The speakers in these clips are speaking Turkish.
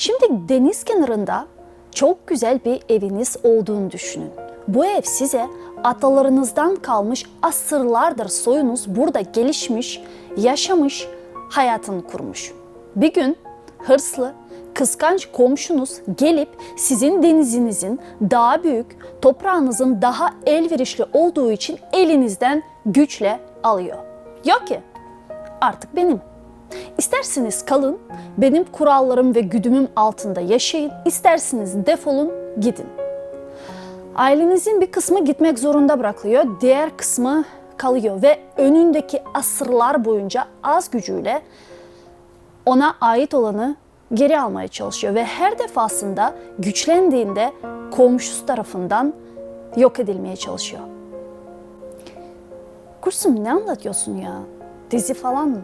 Şimdi deniz kenarında çok güzel bir eviniz olduğunu düşünün. Bu ev size atalarınızdan kalmış asırlardır soyunuz burada gelişmiş, yaşamış, hayatını kurmuş. Bir gün hırslı, kıskanç komşunuz gelip sizin denizinizin daha büyük, toprağınızın daha elverişli olduğu için elinizden güçle alıyor. Yok ki artık benim. İsterseniz kalın, benim kurallarım ve güdümüm altında yaşayın, isterseniz defolun, gidin. Ailenizin bir kısmı gitmek zorunda bırakılıyor, diğer kısmı kalıyor ve önündeki asırlar boyunca az gücüyle ona ait olanı geri almaya çalışıyor ve her defasında güçlendiğinde komşusu tarafından yok edilmeye çalışıyor. Kursum ne anlatıyorsun ya? Dizi falan mı?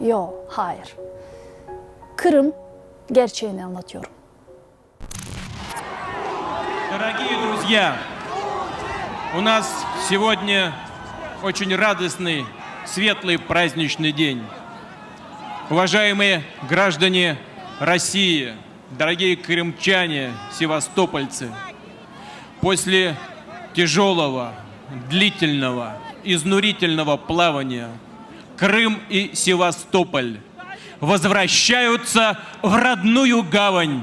Yo, hayır. Kırım gerçeğini anlatıyorum. Дорогие друзья, у нас сегодня очень радостный, светлый праздничный день. Уважаемые граждане России, дорогие крымчане, севастопольцы, после тяжелого, длительного, изнурительного плавания Крым и Севастополь возвращаются в родную гавань.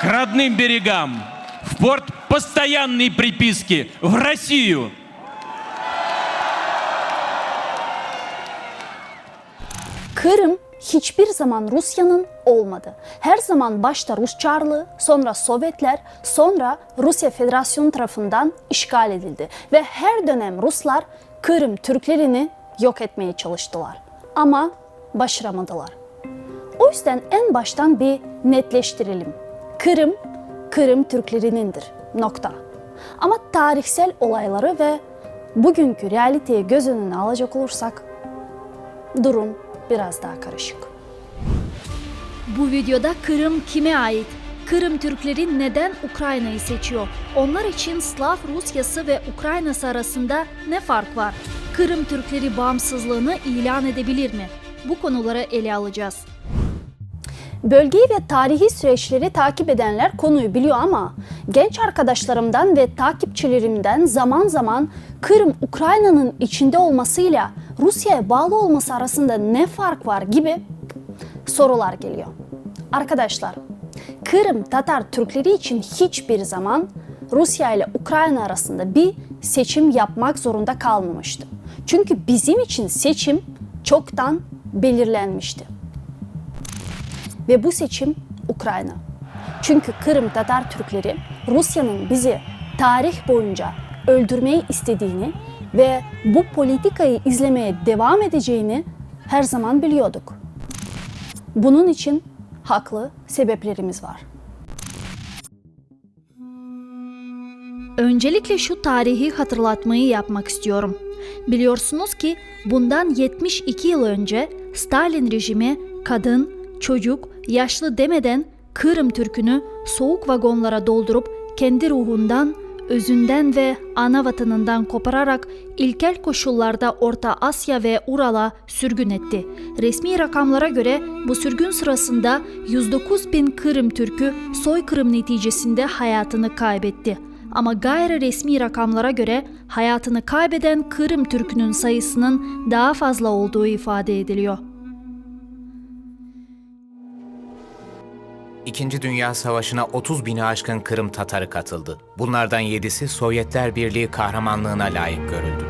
к родным берегам, в порт постоянной приписки, в Россию. Kırım hiçbir zaman Rusya'nın olmadı. Her zaman başta Rus Çarlığı, sonra Sovyetler, sonra Rusya Federasyonu tarafından işgal edildi. Ve her dönem Ruslar Kırım Türklerini yok etmeye çalıştılar. Ama başaramadılar. O yüzden en baştan bir netleştirelim. Kırım, Kırım Türklerinindir. Nokta. Ama tarihsel olayları ve bugünkü realiteyi göz önüne alacak olursak durum biraz daha karışık. Bu videoda Kırım kime ait? Kırım Türkleri neden Ukrayna'yı seçiyor? Onlar için Slav Rusyası ve Ukraynası arasında ne fark var? Kırım Türkleri bağımsızlığını ilan edebilir mi? Bu konuları ele alacağız. Bölgeyi ve tarihi süreçleri takip edenler konuyu biliyor ama genç arkadaşlarımdan ve takipçilerimden zaman zaman Kırım Ukrayna'nın içinde olmasıyla Rusya'ya bağlı olması arasında ne fark var gibi sorular geliyor. Arkadaşlar, Kırım Tatar Türkleri için hiçbir zaman Rusya ile Ukrayna arasında bir seçim yapmak zorunda kalmamıştı. Çünkü bizim için seçim çoktan belirlenmişti. Ve bu seçim Ukrayna. Çünkü Kırım Tatar Türkleri Rusya'nın bizi tarih boyunca öldürmeyi istediğini ve bu politikayı izlemeye devam edeceğini her zaman biliyorduk. Bunun için haklı sebeplerimiz var. Öncelikle şu tarihi hatırlatmayı yapmak istiyorum. Biliyorsunuz ki bundan 72 yıl önce Stalin rejimi kadın, çocuk, yaşlı demeden Kırım Türk'ünü soğuk vagonlara doldurup kendi ruhundan, özünden ve ana vatanından kopararak ilkel koşullarda Orta Asya ve Ural'a sürgün etti. Resmi rakamlara göre bu sürgün sırasında 109 bin Kırım Türk'ü soykırım neticesinde hayatını kaybetti. Ama gayri resmi rakamlara göre hayatını kaybeden Kırım Türk'ünün sayısının daha fazla olduğu ifade ediliyor. İkinci Dünya Savaşı'na 30 bini aşkın Kırım Tatarı katıldı. Bunlardan 7'si Sovyetler Birliği kahramanlığına layık görüldü.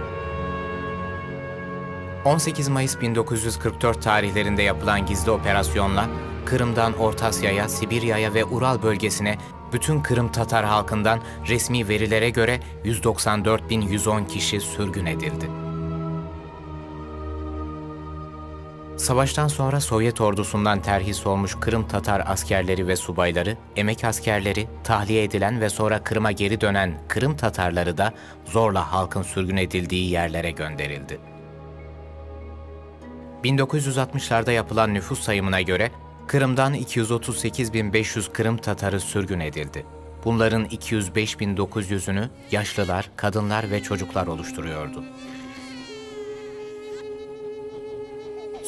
18 Mayıs 1944 tarihlerinde yapılan gizli operasyonla Kırım'dan Orta Asya'ya, Sibirya'ya ve Ural bölgesine bütün Kırım Tatar halkından resmi verilere göre 194.110 kişi sürgün edildi. Savaştan sonra Sovyet ordusundan terhis olmuş Kırım Tatar askerleri ve subayları, emek askerleri, tahliye edilen ve sonra Kırım'a geri dönen Kırım Tatarları da zorla halkın sürgün edildiği yerlere gönderildi. 1960'larda yapılan nüfus sayımına göre Kırım'dan 238.500 Kırım Tatarı sürgün edildi. Bunların 205.900'ünü yaşlılar, kadınlar ve çocuklar oluşturuyordu.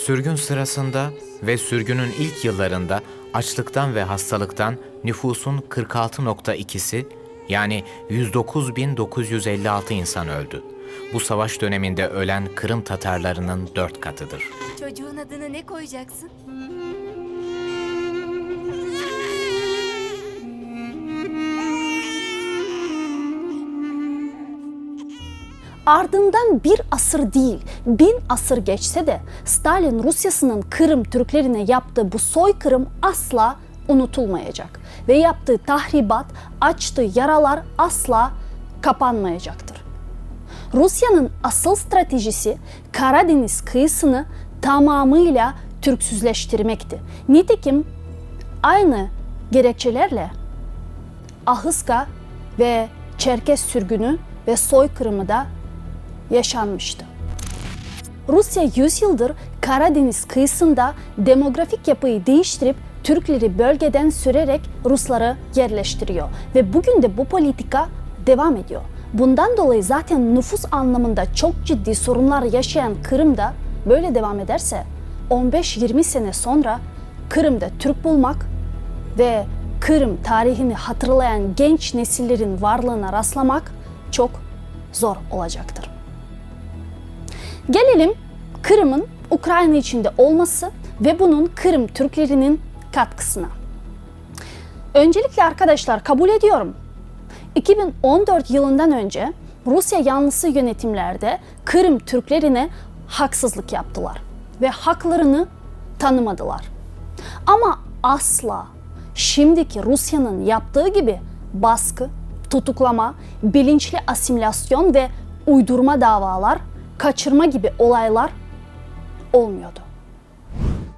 Sürgün sırasında ve sürgünün ilk yıllarında açlıktan ve hastalıktan nüfusun 46.2'si yani 109.956 insan öldü. Bu savaş döneminde ölen Kırım Tatarlarının dört katıdır. Çocuğun adını ne koyacaksın? Ardından bir asır değil, bin asır geçse de Stalin Rusyasının Kırım Türklerine yaptığı bu soykırım asla unutulmayacak. Ve yaptığı tahribat, açtığı yaralar asla kapanmayacaktır. Rusya'nın asıl stratejisi Karadeniz kıyısını tamamıyla Türksüzleştirmekti. Nitekim aynı gerekçelerle Ahıska ve Çerkes sürgünü ve soykırımı da yaşanmıştı. Rusya 100 yıldır Karadeniz kıyısında demografik yapıyı değiştirip Türkleri bölgeden sürerek Rusları yerleştiriyor ve bugün de bu politika devam ediyor. Bundan dolayı zaten nüfus anlamında çok ciddi sorunlar yaşayan Kırım'da böyle devam ederse 15-20 sene sonra Kırım'da Türk bulmak ve Kırım tarihini hatırlayan genç nesillerin varlığına rastlamak çok zor olacaktır. Gelelim Kırım'ın Ukrayna içinde olması ve bunun Kırım Türklerinin katkısına. Öncelikle arkadaşlar kabul ediyorum. 2014 yılından önce Rusya yanlısı yönetimlerde Kırım Türklerine haksızlık yaptılar ve haklarını tanımadılar. Ama asla şimdiki Rusya'nın yaptığı gibi baskı, tutuklama, bilinçli asimilasyon ve uydurma davalar, kaçırma gibi olaylar olmuyordu.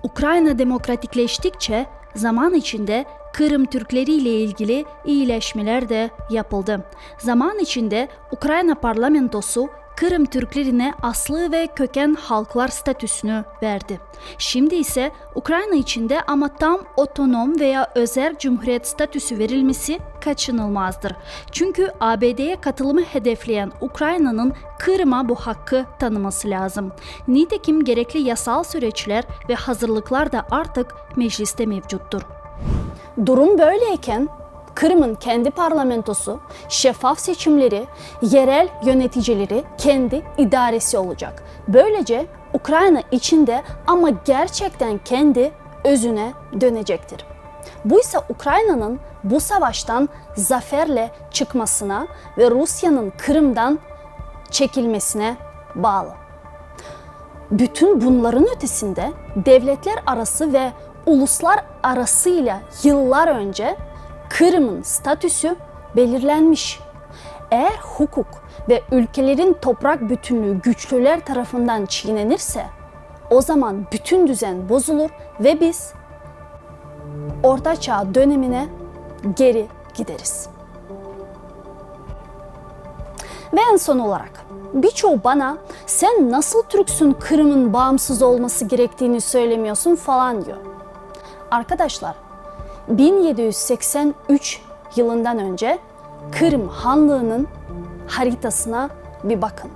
Ukrayna demokratikleştikçe zaman içinde Kırım Türkleri ile ilgili iyileşmeler de yapıldı. Zaman içinde Ukrayna parlamentosu Kırım Türklerine aslı ve köken halklar statüsünü verdi. Şimdi ise Ukrayna içinde ama tam otonom veya özel cumhuriyet statüsü verilmesi kaçınılmazdır. Çünkü ABD'ye katılımı hedefleyen Ukrayna'nın Kırım'a bu hakkı tanıması lazım. Nitekim gerekli yasal süreçler ve hazırlıklar da artık mecliste mevcuttur. Durum böyleyken Kırım'ın kendi parlamentosu, şeffaf seçimleri, yerel yöneticileri kendi idaresi olacak. Böylece Ukrayna içinde ama gerçekten kendi özüne dönecektir. Bu ise Ukrayna'nın bu savaştan zaferle çıkmasına ve Rusya'nın Kırım'dan çekilmesine bağlı. Bütün bunların ötesinde devletler arası ve uluslar arasıyla yıllar önce Kırım'ın statüsü belirlenmiş. Eğer hukuk ve ülkelerin toprak bütünlüğü güçlüler tarafından çiğnenirse o zaman bütün düzen bozulur ve biz Orta Çağ dönemine geri gideriz. Ve en son olarak birçoğu bana sen nasıl Türksün Kırım'ın bağımsız olması gerektiğini söylemiyorsun falan diyor. Arkadaşlar 1783 yılından önce Kırım Hanlığı'nın haritasına bir bakın.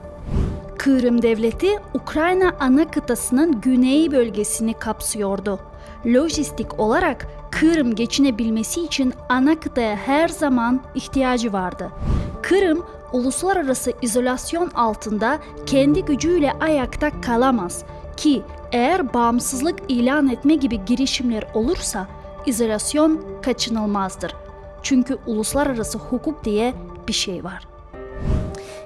Kırım Devleti Ukrayna ana kıtasının güney bölgesini kapsıyordu. Lojistik olarak Kırım geçinebilmesi için ana kıtaya her zaman ihtiyacı vardı. Kırım uluslararası izolasyon altında kendi gücüyle ayakta kalamaz ki eğer bağımsızlık ilan etme gibi girişimler olursa izolasyon kaçınılmazdır. Çünkü uluslararası hukuk diye bir şey var.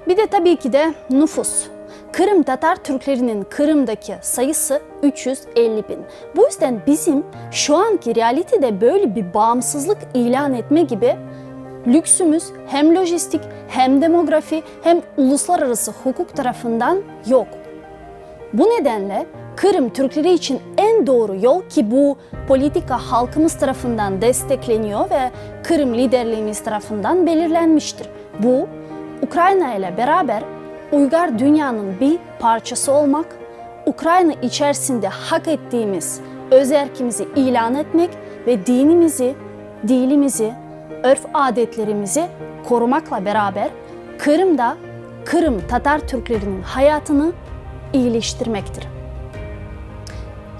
Bir de tabii ki de nüfus. Kırım Tatar Türklerinin Kırım'daki sayısı 350 bin. Bu yüzden bizim şu anki realitede böyle bir bağımsızlık ilan etme gibi lüksümüz hem lojistik hem demografi hem uluslararası hukuk tarafından yok. Bu nedenle Kırım Türkleri için en doğru yol ki bu politika halkımız tarafından destekleniyor ve Kırım liderliğimiz tarafından belirlenmiştir. Bu Ukrayna ile beraber uygar dünyanın bir parçası olmak, Ukrayna içerisinde hak ettiğimiz özerkimizi ilan etmek ve dinimizi, dilimizi, örf adetlerimizi korumakla beraber Kırım'da Kırım Tatar Türklerinin hayatını iyileştirmektir.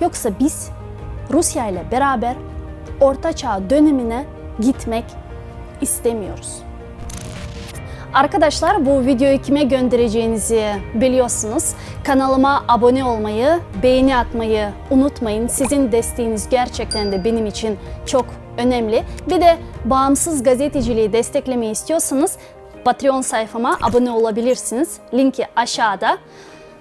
Yoksa biz Rusya ile beraber Orta Çağ dönemine gitmek istemiyoruz. Arkadaşlar bu videoyu kime göndereceğinizi biliyorsunuz. Kanalıma abone olmayı, beğeni atmayı unutmayın. Sizin desteğiniz gerçekten de benim için çok önemli. Bir de bağımsız gazeteciliği desteklemeyi istiyorsanız Patreon sayfama abone olabilirsiniz. Linki aşağıda.